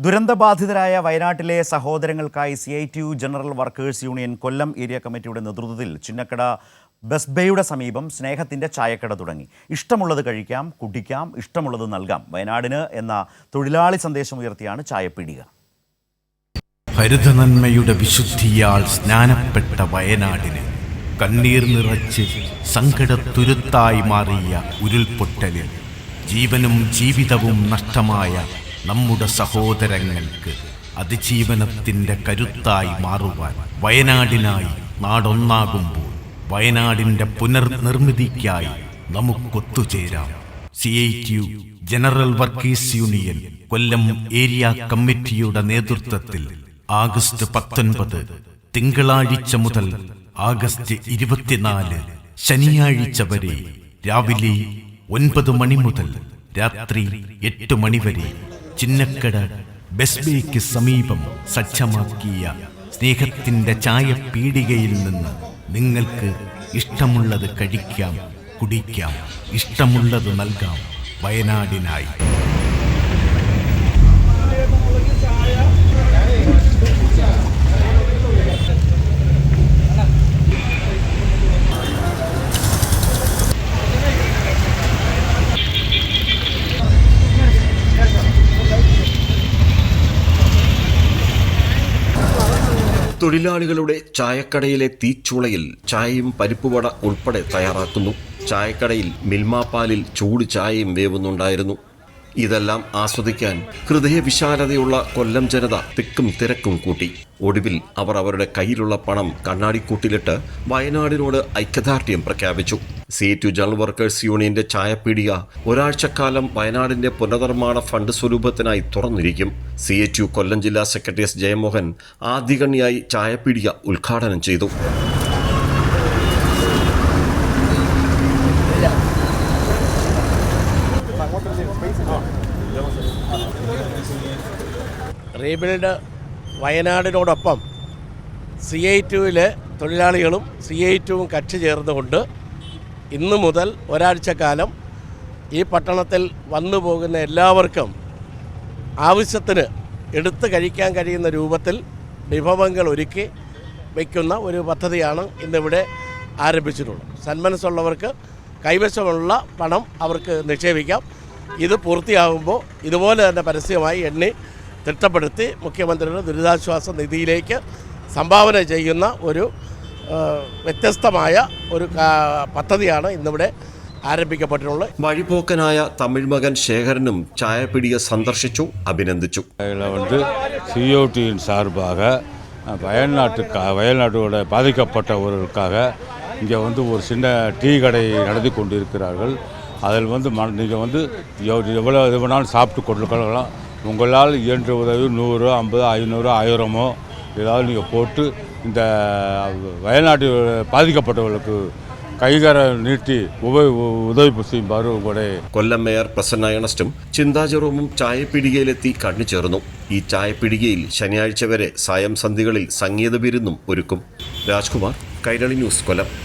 ദുരന്തബാധിതരായ വയനാട്ടിലെ സഹോദരങ്ങൾക്കായി C I T U general workers union Kollam area കമ്മിറ്റിയുടെ നേതൃത്വത്തിൽ ചിന്നക്കട ബസ് ബേയുടെ സമീപം സ്നേഹത്തിന്റെ ചായക്കട തുടങ്ങി. ഇഷ്ടമുള്ളത് കഴിക്കാം കുടിക്കാം ഇഷ്ടമുള്ളത് നൽകാം. വയനാടിന് എന്ന തൊഴിലാളി സന്ദേശം ഉയർത്തിയാണ് ചായപ്പീടിക ഹരിതനന്മയുടെ വിശുദ്ധിയാൽ സ്നാനപ്പെട്ട വയനാടിന് കണ്ണീർ നിറച്ച് സങ്കടത്തുരുത്തായി മാറിയ ഉരുൾപൊട്ടലിൽ ജീവനും ജീവിതവും നഷ്ടമായ നമ്മുടെ സഹോദരങ്ങൾക്ക് അതിജീവനത്തിന്റെ കരുത്തായി മാറുവാൻ വയനാടിനായി നാടൊന്നാകുമ്പോൾ വയനാടിന്റെ പുനർനിർമ്മിതിക്കായി നമുക്കൊത്തുചേരാം. C I T general workers union Kollam area കമ്മിറ്റിയുടെ നേതൃത്വത്തിൽ ആഗസ്റ്റ് പത്തൊൻപത് തിങ്കളാഴ്ച മുതൽ ആഗസ്റ്റ് ഇരുപത്തിനാല് ശനിയാഴ്ച വരെ രാവിലെ ഒൻപത് മണി മുതൽ രാത്രി എട്ട് മണി വരെ ചിന്നക്കട ബെസ്ബേക്ക് സമീപം സജ്ജമാക്കിയ സ്നേഹത്തിന്റെ ചായ പീടികയിൽ നിന്ന് നിങ്ങൾക്ക് ഇഷ്ടമുള്ളത് കഴിക്കാം കുടിക്കാം ഇഷ്ടമുള്ളത് നൽകാം. വയനാടിനായി. തൊഴിലാളികളുടെ ചായക്കടയിലെ തീച്ചുളയിൽ ചായയും പരിപ്പുവട ഉൾപ്പെടെ തയ്യാറാക്കുന്നു. ചായക്കടയിൽ മിൽമാപ്പാലിൽ ചൂട് ചായയും വേവുന്നുണ്ടായിരുന്നു. ഇതെല്ലാം ആസ്വദിക്കാൻ ഹൃദയവിശാലതയുള്ള കൊല്ലം ജനത തിക്കും തിരക്കും കൂട്ടി. ഒടുവിൽ അവർ അവരുടെ കയ്യിലുള്ള പണം കണ്ണാടിക്കൂട്ടിലിട്ട് വയനാടിനോട് ഐക്യദാർഢ്യം പ്രഖ്യാപിച്ചു. സി ടു ജനറൽ വർക്കേഴ്സ് യൂണിയന്റെ ചായപ്പീടിക ഒരാഴ്ചക്കാലം വയനാടിന്റെ പുനർനിർമ്മാണ ഫണ്ട് സ്വരൂപത്തിനായി തുറന്നിരിക്കും. സി എച്ച് യു കൊല്ലം ജില്ലാ സെക്രട്ടറി എസ് ജയമോഹൻ ആദ്യഗണ്യായി ചായപ്പീടിക ഉദ്ഘാടനം ചെയ്തു. റീബിൽഡ് വയനാടിനോടൊപ്പം സി ഐ ടുവിലെ തൊഴിലാളികളും സി ഐ ടുവും കക്ഷി ചേർന്നുകൊണ്ട് ഇന്ന് മുതൽ ഒരാഴ്ചക്കാലം ഈ പട്ടണത്തിൽ വന്നു പോകുന്ന എല്ലാവർക്കും ആവശ്യത്തിന് എടുത്തു കഴിക്കാൻ കഴിയുന്ന രൂപത്തിൽ വിഭവങ്ങൾ ഒരുക്കി വയ്ക്കുന്ന ഒരു പദ്ധതിയാണ് ഇന്നിവിടെ ആരംഭിച്ചിട്ടുള്ളത്. സന്മനസ്സുള്ളവർക്ക് കൈവശമുള്ള പണം അവർക്ക് നിക്ഷേപിക്കാം. ഇത് പൂർത്തിയാകുമ്പോൾ ഇതുപോലെ തന്നെ പരസ്യമായി എണ്ണി തിട്ടപ്പെടുത്തി മുഖ്യമന്ത്രിയുടെ ദുരിതാശ്വാസ നിധിയിലേക്ക് സംഭാവന ചെയ്യുന്ന ഒരു ആ, വ്യത്യസ്തമായ ഒരു കാ- പദ്ധതിയാണ് ഇന്നിവിടെ ആരംഭിക്കപ്പെട്ടിട്ടുള്ളത് വഴിപോക്കനായ തമിഴ് മകൻ ശേഖരനും ചായപ്പീടിക സന്ദർശിച്ചു അഭിനന്ദിച്ചു இதில் வந்து சிஓடியின் சார்பாக அஹ், வயநாட்டுக்கா வயநாட்டோட பாதிக்கப்பட்டவர்களுக்காக இங்கே வந்து ஒரு சின்ன டீ கடை நடத்தி கொண்டிருக்கிறார்கள் அதில் வந்து ம நீங்கள் வந்து எவ்- எவ்வளோ இது வேணாலும் சாப்பிட்டு கொண்டிருக்கலாம் உங்களால் இயன்ற உதவி நூறு ஐம்பது ஐநூறு ஆயிரமோ ஏதாவது நீங்கள் போட்டு இந்த வயநாட்டு பாதிக்கப்பட்டவர்களுக்கு கைகர நீட்டி உப உதவி செய்யுமாறு உங்களுடைய കൊല്ലം മേയർ പ്രസന്ന ഏണസ്റ്റും ചിന്താ ജെറോമും ചായപ്പീടികയിലെത്തി കണ്ണു ചേർന്നു ഈ ചായപ്പീടികയിൽ ശനിയാഴ്ച വരെ സായം സന്ധികളിൽ സംഗീത വിരുന്നും ഒരുക്കും രാജ്കുമാർ കൈരളി ന്യൂസ് കൊല്ലം